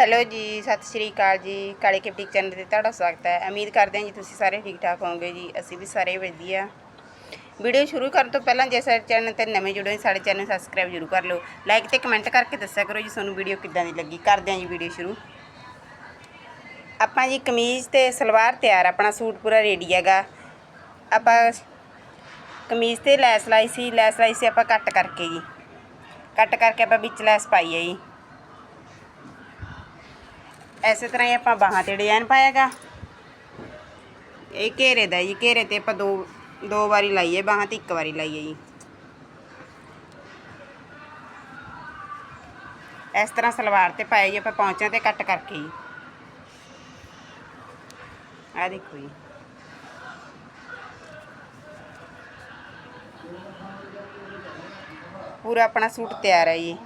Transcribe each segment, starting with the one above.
Hello ਜੀ, ਸਤਿ ਸ਼੍ਰੀ ਅਕਾਲ ਜੀ, ਕਾਲੇ ਕੇ ਬੁਟੀਕ ਚੈਨਲ ਤੇ ਤੁਹਾਡਾ ਸਵਾਗਤ ਹੈ। ਉਮੀਦ ਕਰਦੇ ਹਾਂ ਜੀ ਤੁਸੀਂ ਸਾਰੇ ਠੀਕ ਠਾਕ ਹੋਵੋਗੇ ਜੀ, ਅਸੀਂ ਵੀ ਸਾਰੇ ਵਧੀਆ। ਵੀਡੀਓ ਸ਼ੁਰੂ ਕਰਨ ਤੋਂ ਪਹਿਲਾਂ ਜੇ ਸਾਡੇ ਚੈਨਲ ਤੇ ਨਵੇਂ ਜੁੜੇ ਹੋ ਸਾਡੇ ਚੈਨਲ ਨੂੰ ਸਬਸਕ੍ਰਾਈਬ ਜ਼ਰੂਰ ਕਰ ਲਓ। ਲਾਈਕ ਤੇ ਕਮੈਂਟ ਕਰਕੇ ਦੱਸਿਆ ਕਰੋ ਜੀ, ਤੁਹਾਨੂੰ ਵੀਡੀਓ ਕਿੱਦਾਂ ਦੀ ਲੱਗੀ। ਕਰਦੇ ਹਾਂ ਜੀ ਵੀਡੀਓ ਸ਼ੁਰੂ। ਆਪਾਂ ਜੀ ਕਮੀਜ਼ ਤੇ ਸਲਵਾਰ ਤਿਆਰ ਆਪਣਾ ਸੂਟ ਪੂਰਾ ਰੈਡੀ ਹੈਗਾ। ਆਪਾਂ ਕਮੀਜ਼ ਤੇ ਲੈਸ ਲਾਈ ਸੀ, ਲੈਸ ਲਾਈ ਸੀ ਆਪਾਂ ਕੱਟ ਕਰਕੇ ਜੀ। ਕੱਟ ਕਰਕੇ ਆਪਾਂ ਵਿੱਚ ਲੈਸ ਪਾਈ ਹੈ ਜੀ। ਐਸੇ ਤਰ੍ਹਾਂ ਹੀ ਆਪਾਂ ਬਾਹਾਂ ਤੇ ਡਿਜ਼ਾਈਨ ਪਾਇਆਗਾ। ਇਹ ਘੇਰੇ ਦਾ ਜੀ, ਘੇਰੇ ਤੇ ਆਪਾਂ ਦੋ ਦੋ ਵਾਰੀ ਲਾਈਏ ਬਾਹਾਂ ਤੇ, ਇੱਕ ਵਾਰੀ ਲਾਈਏ ਜੀ। ਇਸ ਤਰ੍ਹਾਂ ਸਲਵਾਰ ਤੇ ਪਾਇਆ ਜੀ, ਆਪਾਂ ਪੌਂਚਿਆਂ ਤੇ ਕੱਟ ਕਰਕੇ ਜੀ। ਆ ਦੇਖੋ ਜੀ। ਪੂਰਾ ਆਪਣਾ ਸੂਟ ਤਿਆਰ ਹੈ ਜੀ।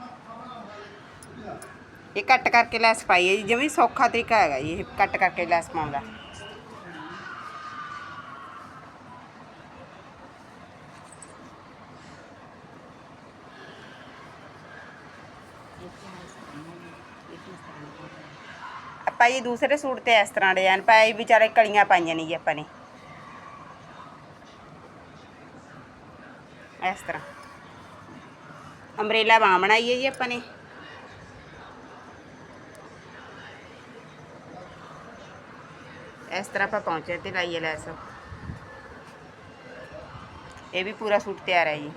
ਇਹ ਕੱਟ ਕਰਕੇ ਲੈਸ ਪਾਈ ਹੈ ਜੀ ਜਿਵੇਂ ਸੌਖਾ ਤਰੀਕਾ ਹੈਗਾ ਜੀ ਇਹ ਕੱਟ ਕਰਕੇ ਲੈਸ ਪਾਉਣ ਦਾ ਆਪਾਂ ਜੀ ਦੂਸਰੇ ਸੂਟ ਤੇ ਇਸ ਤਰ੍ਹਾਂ ਡਿਜ਼ਾਈਨ ਪਾਇਆ ਜੀ ਵਿਚਾਰੇ ਕਲੀਆਂ ਪਾਈਆਂ ਨਹੀਂ ਜੀ ਆਪਾਂ ਨੇ ਇਸ ਤਰ੍ਹਾਂ ਅੰਬਰੇਲਾ ਬਾਂਹ ਬਣਾਈ ਹੈ ਜੀ ਆਪਾਂ ਨੇ ਇਸ ਤਰ੍ਹਾਂ ਆਪਾਂ ਪਹੁੰਚੇ ਤੇ ਲਾਈਏ ਲੈਸ। ਇਹ ਵੀ ਪੂਰਾ ਸੂਟ ਤਿਆਰ ਹੈ ਜੀ।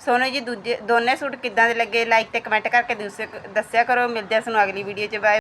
ਸੋਨੂੰ ਜੀ, ਦੂਜੇ, ਦੋਨੇ ਸੂਟ ਕਿੱਦਾਂ ਦੇ ਲੱਗੇ? ਲਾਈਕ ਤੇ ਕਮੈਂਟ ਕਰਕੇ ਦੱਸਿਆ ਕਰੋ। ਮਿਲਦੇ ਹਾਂ ਸਾਨੂੰ ਅਗਲੀ ਵੀਡੀਓ 'ਚ। ਬਾਏ